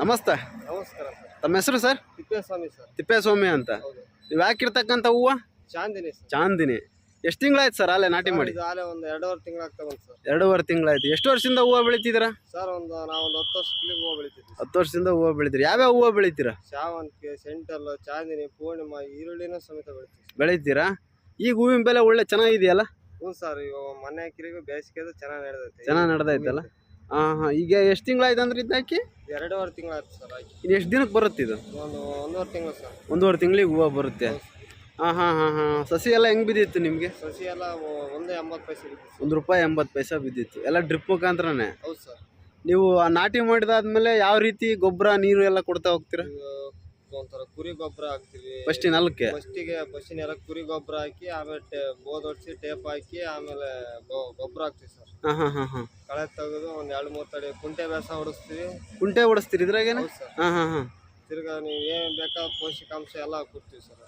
ನಮಸ್ತೆ. ನಮಸ್ಕಾರ ಸರ್. ತಮ್ಮ ಹೆಸರು ಸರ್? ತಿಪ್ಪೇಸ್ವಾಮಿ ಸರ್. ತಿಪ್ಪೇಸ್ವಾಮಿ ಅಂತ. ಹೌದು. ನೀವು ಹಾಕಿರ್ತಕ್ಕಂಥ ಹೂವು? ಚಾಂದಿನಿ ಸರ್. ಚಾಂದಿನಿ. ಎಷ್ಟು ತಿಂಗಳಾಯ್ತು ಸರ್ ಅಲ್ಲೇ ನಾಟಿ ಮಾಡಿ? ಇದು ಆಲೆ ಒಂದು ಎರಡೂವರೆ ತಿಂಗಳಾಗ್ತಾ ಬಂತು ಸರ್. ಎರಡೂವರೆ ತಿಂಗಳಾಯ್ತು. ಎಷ್ಟು ವರ್ಷದಿಂದ ಹೂವು ಬೆಳಿತಿದ್ದೀರಾ? ಸರ್ ಒಂದು ನಾವೊಂದು ಹತ್ತು ವರ್ಷಕ್ಕೆ ಹೂವು ಬೆಳಿತಿದ್ವಿ ಹತ್ತು ವರ್ಷದಿಂದ ಹೂವು ಬೆಳಿತೀರಿ. ಯಾವ್ಯಾವ ಹೂವು ಬೆಳಿತೀರಾ? ಶಾವಂತಿಗೆ ಸೆಂಟಲ್ ಚಾಂದಿನಿ ಪೂರ್ಣಿಮಾ ಈರುಳ್ಳಿನ ಸಮೇತ ಬೆಳಿತೀವಿ ಬೆಳಿತೀರಾ? ಈಗ ಹೂವಿನ ಬೆಲೆ ಒಳ್ಳೆ ಚೆನ್ನಾಗಿದೆಯಲ್ಲ? ಹ್ಞೂ ಸರ್ ಇವಾಗ ಮನೆ ಕಿರಿಗೂ ಬೇಸಿಗೆದು ಚೆನ್ನಾಗಿ ನಡೆದೈತೆ. ಚೆನ್ನಾಗಿ ನಡೆದೈತಲ್ಲ? ಹಾಂ ಹಾಂ ಈಗ ಎಷ್ಟು ತಿಂಗಳಾಯ್ತು ಅಂದ್ರೆ ಇದು ಹಾಕಿ ಎರಡೂವರೆ ತಿಂಗಳಾಯ್ತು ಸರ್ ಹಾಕಿ ಇನ್ನು ಎಷ್ಟು ದಿನಕ್ಕೆ ಬರುತ್ತೆ ಇದು? ಒಂದು ಒಂದೂವರೆ ತಿಂಗಳು ಸರ್. ಒಂದೂವರೆ ತಿಂಗಳಿಗೆ ಹೂವು ಬರುತ್ತೆ. ಹಾಂ ಹಾಂ ಹಾಂ ಹಾಂ ಸಸಿ ಎಲ್ಲ ಹೆಂಗೆ ಬಿದ್ದಿತ್ತು ನಿಮಗೆ? ಸಸಿ ಎಲ್ಲ ಒಂದು ಎಂಬತ್ತು ಪೈಸೆ ಸರ್. ಒಂದು ರೂಪಾಯಿ ಎಂಬತ್ತು ಪೈಸೆ ಬಿದ್ದಿತ್ತು. ಎಲ್ಲ ಡ್ರಿಪ್ ಮುಖಾಂತರನೇ? ಹೌದು ಸರ್. ನೀವು ಆ ನಾಟಿ ಮಾಡಿದಾದ್ಮೇಲೆ ಯಾವ ರೀತಿ ಗೊಬ್ಬರ ನೀರು ಎಲ್ಲ ಕೊಡ್ತಾ ಹೋಗ್ತೀರಾ? ಒಂಥರ ಕುರಿ ಗೊಬ್ಬರ ಹಾಕ್ತಿವಿ. ಫಸ್ಟಿನ ಅಲ್ಕೆ ಫಸ್ಟಿಗೆ ಫಸ್ಟಿನ ಎಲ್ಲ ಕುರಿ ಗೊಬ್ಬರ ಹಾಕಿ ಆಮೇಲೆ ಬೋದ್ ಹೊಡ್ಸಿ ಟೇಪ್ ಹಾಕಿ ಆಮೇಲೆ ಗೊಬ್ಬರ ಹಾಕ್ತಿವಿ ಸರ್. ಕಳೆ ತೆಗೆದು ಒಂದ್ ಎರಡು ಮೂರ್ ತಡಿ ಕುಂಟೆ ಬೇಸ ಹೊಡಿಸ್ತೀವಿ. ಕುಂಟೆ ಹೊಡಿಸ್ತೀರಿ ಇದ್ರಾಗೇನೆ? ತಿರ್ಗಾ ನೀವು ಏನ್ ಬೇಕಾದ ಪೋಷಕಾಂಶ ಎಲ್ಲ ಕೊಡ್ತೀವಿ ಸರ್.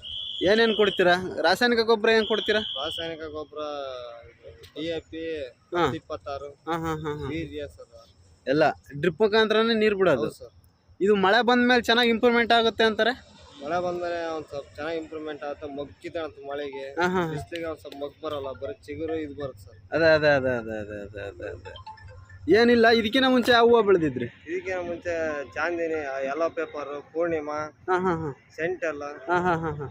ಏನೇನ್ ಕೊಡ್ತೀರಾ? ರಾಸಾಯನಿಕ ಗೊಬ್ಬರ ಏನ್ ಕೊಡ್ತೀರಾ? ರಾಸಾಯನಿಕ ಗೊಬ್ಬರ ಡಿ ಎ ಪಿ. ಇಪ್ಪತ್ತಾರು ಸರ್. ಎಲ್ಲ ಡ್ರಿಪ್ ಮುಖಾಂತರನೇ ನೀರು ಬಿಡೋದು. ಸರ್. ಇದು ಮಳೆ ಬಂದ ಮೇಲೆ ಚೆನ್ನಾಗಿ ಇಂಪ್ರೂವ್ಮೆಂಟ್ ಆಗುತ್ತೆ ಅಂತಾರೆ? ಮಳೆ ಬಂದರೆ ಒಂದು ಸ್ವಲ್ಪ ಚೆನ್ನಾಗಿ ಇಂಪ್ರೂವ್ಮೆಂಟ್ ಆಗುತ್ತೆ. ಮಗ್ಗಿದೆ ಅಂತ ಮಳೆಗೆ. ಬಿಸಿಲಿಗೆ ಒಂದು ಸ್ವಲ್ಪ ಮಗ್ ಬರಲ್ಲ. ಬರೀ ಚಿಗುರು ಇದು ಬರುತ್ತೆ ಸರ್. ಅದೇ ಅದೇ ಅದೇ ಅದೇ ಅದೇ ಅದೇ ಅದೇ ಅದೇ. ಏನಿಲ್ಲ ಇದಕ್ಕಿಂತ ಮುಂಚೆ ಯಾವ ಹೂವು ಬೆಳೆದಿದ್ರಿ? ಇದಕ್ಕೆ ಮುಂಚೆ ಚಾಂದಿನಿ ಯಲ್ಲೋ ಪೇಪರ್ ಪೂರ್ಣಿಮಾ ಹಾಂ ಹಾಂ ಹಾಂ. ಸೆಂಟೆಲ್ಲ. ಹಾಂ ಹಾಂ ಹಾಂ ಹಾಂ.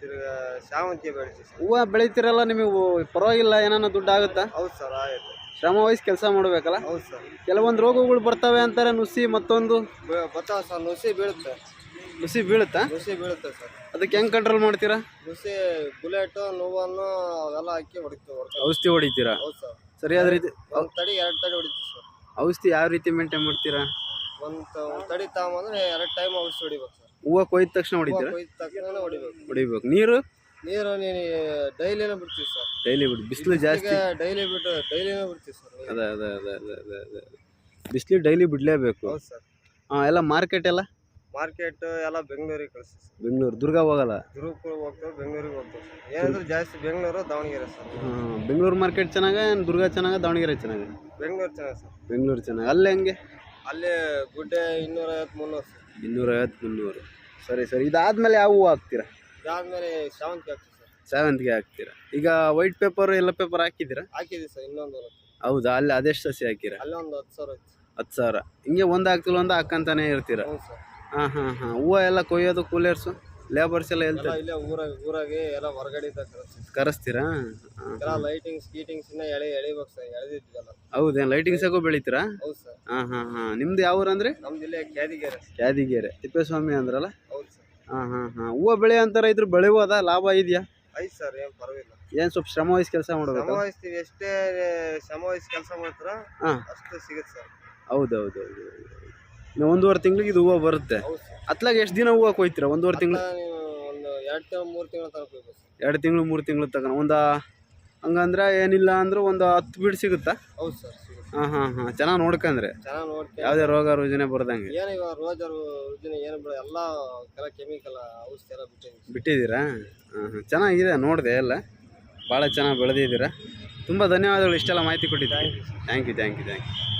ತಿರ್ಗಾ ಶಾವಂತಿಗೆ ಬೆಳಿತೀವಿ ಸರ್. ಹೂವು ಬೆಳಿತೀರಲ್ಲ ನಿಮಗೆ? ಪರವಾಗಿಲ್ಲ ಏನಾನ ದುಡ್ಡು ಆಗುತ್ತಾ? ಹೌದು ಸರ್ ಆಯ್ತು ಶ್ರಮ ವಹಿಸಿ ಕೆಲಸ ಮಾಡಬೇಕಲ್ಲ? ಹೌದು ಸರ್. ಕೆಲವೊಂದು ರೋಗಗಳು ಬರ್ತವೆ ಅಂತಾರೆ ನುಸಿ ಮತ್ತೊಂದು? ಬ- ಬರ್ತಾವ ಸರ್ ನುಸಿ ಬೀಳುತ್ತೆ. ನುಸಿ ಬೀಳುತ್ತಾ? ನುಸಿ ಬೀಳುತ್ತೆ ಸರ್. ಅದಕ್ಕೆ ಹೆಂಗೆ ಕಂಟ್ರೋಲ್ ಮಾಡ್ತೀರಾ? ನುಸಿ ಬುಲೆಟು ನೋವನ್ನು ಅವೆಲ್ಲ ಹಾಕಿ ಹೊಡಿತೀವಿ ಹೊಡ್ತೀವಿ ಔಷಧಿ ಹೊಡಿತೀರಾ? ಹೌದು ಸರ್. ಸರಿಯಾದ ರೀತಿ ಒಂದು ತಡಿ ಎರಡು ತಡಿ ಹೊಡಿತೀವಿ ಸರ್. ಔಷಧಿ ಯಾವ ರೀತಿ ಮೇಂಟೈನ್ ಮಾಡ್ತೀರಾ? ಒಂದು ಒಂದು ತಡಿ ತಗೊಂಬಂದ್ರೆ ಎರಡು ಟೈಮ್ ಔಷಧಿ ಹೊಡಿಬೇಕು ಸರ್. ಹೂವು ಕೊಯ್ದ ತಕ್ಷಣ ಹೊಡಿತೀರಾ? ತಕ್ಷಣ ಹೊಡಿಬೇಕು. ಹೊಡಿಬೇಕು. ನೀರು? ನೀರು ನೀನು ಡೈಲಿನೇ ಬಿಡ್ತೀವಿ ಸರ್. ಡೈಲಿ ಬಿಡಿ ಬಿಸಿಲು ಜಾಸ್ತಿ. ಡೈಲಿ ಬಿಟ್ಟು ಡೈಲಿನೇ ಬಿಡ್ತೀವಿ ಸರ್. ನೀರು. ಅದೇ ಅದೇ ಅದೇ ಅದೇ ಅದೇ ಅದೇ. ಬಿಸಿಲು ಡೈಲಿ ಬಿಡಲೇಬೇಕು. ಹೌದು ಸರ್. ಹಾಂ ಎಲ್ಲ ಮಾರ್ಕೆಟ್ ಎಲ್ಲ? ಮಾರ್ಕೆಟ್ ಎಲ್ಲ ಬೆಂಗಳೂರಿಗೆ ಕಳಿಸ್ತೀವಿ ಸರ್. ಬೆಂಗಳೂರು ದುರ್ಗ ಹೋಗಲ್ಲ? ದುರ್ಗಕ್ಕೆ ಹೋಗ್ತೇವೆ ಬೆಂಗಳೂರಿಗೆ ಹೋಗ್ತೇವೆ ಸರ್. ಏನಂದ್ರೆ ಜಾಸ್ತಿ ಬೆಂಗಳೂರು ದಾವಣಗೆರೆ ಸರ್. ಹಾಂ ಬೆಂಗಳೂರು ಮಾರ್ಕೆಟ್ ಚೆನ್ನಾಗ ದುರ್ಗ ಚೆನ್ನಾಗ ದಾವಣಗೆರೆ ಚೆನ್ನಾಗ? ಬೆಂಗಳೂರು ಚೆನ್ನಾಗಿ ಸರ್. ಬೆಂಗಳೂರು ಚೆನ್ನಾಗ. ಅಲ್ಲೇ ಹೆಂಗೆ? ಅಲ್ಲಿ ಗುಡ್ಡೆ ಇನ್ನೂರೈವತ್ತು ಮುನ್ನೂರು ಸರ್. ಇನ್ನೂರೈವತ್ತು ಮುನ್ನೂರು ಸರಿ ಸರಿ. ಇದಾದ್ಮೇಲೆ ಯಾವ ಹೂವು ಹಾಕ್ತೀರಾ? ಇದಾದ್ಮೇಲೆ ಶಾವಂತಿಗೆ ಹಾಕ್ತೀವಿ ಸರ್. ಸೇವಂತಿಗೆ ಹಾಕ್ತೀರಾ? ಈಗ ವೈಟ್ ಪೇಪರ್ ಎಲ್ಲ ಪೇಪರ್ ಹಾಕಿದ್ದೀರಾ? ಹಾಕಿದ್ದೀವಿ ಸರ್ ಇನ್ನೊಂದು ಹೊಲಕ್ಕೆ. ಹೌದಾ? ಅಲ್ಲಿ ಅದೆಷ್ಟು ಸಸಿ ಹಾಕಿರಾ? ಅಲ್ಲೇ ಒಂದು ಹತ್ತು ಸಾವಿರ ಹತ್ತು ಸಾವಿರ. ಹಿಂಗೆ ಒಂದು ಹಾಕ್ತಿಲ್ಲ ಒಂದು ಹಾಕಂತಾನೆ ಇರ್ತೀರಾ? ಹ್ಞೂ ಸರ್. ಹಾಂ ಹಾಂ ಹಾಂ. ಹೂವು ಎಲ್ಲ ಕೊಯ್ಯೋದು ಕೂಲರ್ಸು ಲೇಬರ್ಸ್ ಎಲ್ಲ ಎಲ್ಲ ಇಲ್ಲೇ ಊರಾಗ ಊರಾಗೆ ಎಲ್ಲ ಹೊರಗಡೆ ಇದ್ದಾಗ ಕಳಿಸ್ತೀವಿ ಕರೆಸ್ತೀರಾ? ಎಲ್ಲ ಲೈಟಿಂಗ್ಸ್ ಗೀಟಿಂಗ್ಸ್ ಇನ್ನ ಎಳೆ ಎಳಿಬೇಕು ಸರ್ ಎಳೆದಿದ್ವಲ್ಲ. ಹೌದೇನು ಲೈಟಿಂಗ್ಸಾಗೂ ಬೆಳಿತೀರಾ? ಹೌದು ಸರ್. ಹಾಂ ಹಾಂ ಹಾಂ. ನಿಮ್ದು ಯಾವ ಊರಂದ್ರೆ ನಮ್ಮದು ನಮ್ದು ಇಲ್ಲೇ ಕ್ಯಾದಿಗೆರೆ. ಕ್ಯಾದಿಗೆರೆ. ತಿಪ್ಪೇಸ್ವಾಮಿ ಅಂದ್ರಲ್ಲ? ಸರ್ ಹಾಂ ಹಾಂ ಹಾಂ. ಹೂವು ಬೆಳೆ ಅಂತಾರೆ ಇದ್ರ ಬೆಳೆಯೋದ ಲಾಭ ಇದೆಯಾ? ಐತೆ ಸರ್ ಏನು ಪರವಾಗಿಲ್ಲ. ಏನು ಸ್ವಲ್ಪ ಶ್ರಮ ವಹಿಸಿ ಕೆಲಸ ಮಾಡಬೇಕು? ಶ್ರಮ ವಹಿಸ್ತೀವಿ ಎಷ್ಟೇ ಶ್ರಮ ವಹಿಸಿ ಕೆಲಸ ಮಾಡ್ತಾರ ಹಾಂ. ಅಷ್ಟು ಸಿಗುತ್ತೆ ಸರ್. ಹೌದು ಹೌದು ಹೌದು. ಇನ್ನು ಒಂದೂವರೆ ತಿಂಗಳಿಗೆ ಇದು ಹೂವು ಬರುತ್ತೆ. ಹೌದು ಸರ್. ಅತ್ಲಾಗ ಎಷ್ಟು ದಿನ ಹೂವು ಕೊಯ್ತೀರಾ? ಒಂದೂವರೆ ತಿಂಗಳು ನೀವು ಒಂದು ಎರಡು ತಿಂಗಳು ಮೂರು ತಿಂಗಳು ತನಕ ಎರಡು ತಿಂಗಳು ಮೂರು ತಿಂಗಳು ತಗೊಂಡು ಒಂದು ಹಂಗಂದ್ರೆ ಏನಿಲ್ಲ ಅಂದ್ರೆ ಒಂದು ಹತ್ತು ಬೀಡ್ ಸಿಗುತ್ತಾ? ಹೌದು ಸರ್ ಹಾಂ ಹಾಂ ಹಾಂ. ಚೆನ್ನಾಗಿ ನೋಡ್ಕಂದ್ರೆ ಚೆನ್ನಾಗಿ ನೋಡ್ಕೊಂಡು ಯಾವುದೇ ರೋಗ ರುಜಿನೇ ಬರ್ದಂಗೆ. ಏನು ಇವಾಗ ರೋಜ ರುಜಿನ ಏನು ಬಿಡ ಎಲ್ಲ ಕೆಲ ಕೆಮಿಕಲ್ ಔಷಧಿ ಎಲ್ಲ ಬಿಟ್ಟಿದ್ದೀವಿ ಬಿಟ್ಟಿದ್ದೀರಾ? ಹಾಂ ಹಾಂ. ಚೆನ್ನಾಗಿದೆ ನೋಡಿದೆ ಎಲ್ಲ. ಭಾಳ ಚೆನ್ನಾಗಿ ಬೆಳೆದಿದ್ದೀರಾ. ತುಂಬ ಧನ್ಯವಾದಗಳು ಇಷ್ಟೆಲ್ಲ ಮಾಹಿತಿ ಕೊಟ್ಟಿದ್ದೆ thank you thank you thank you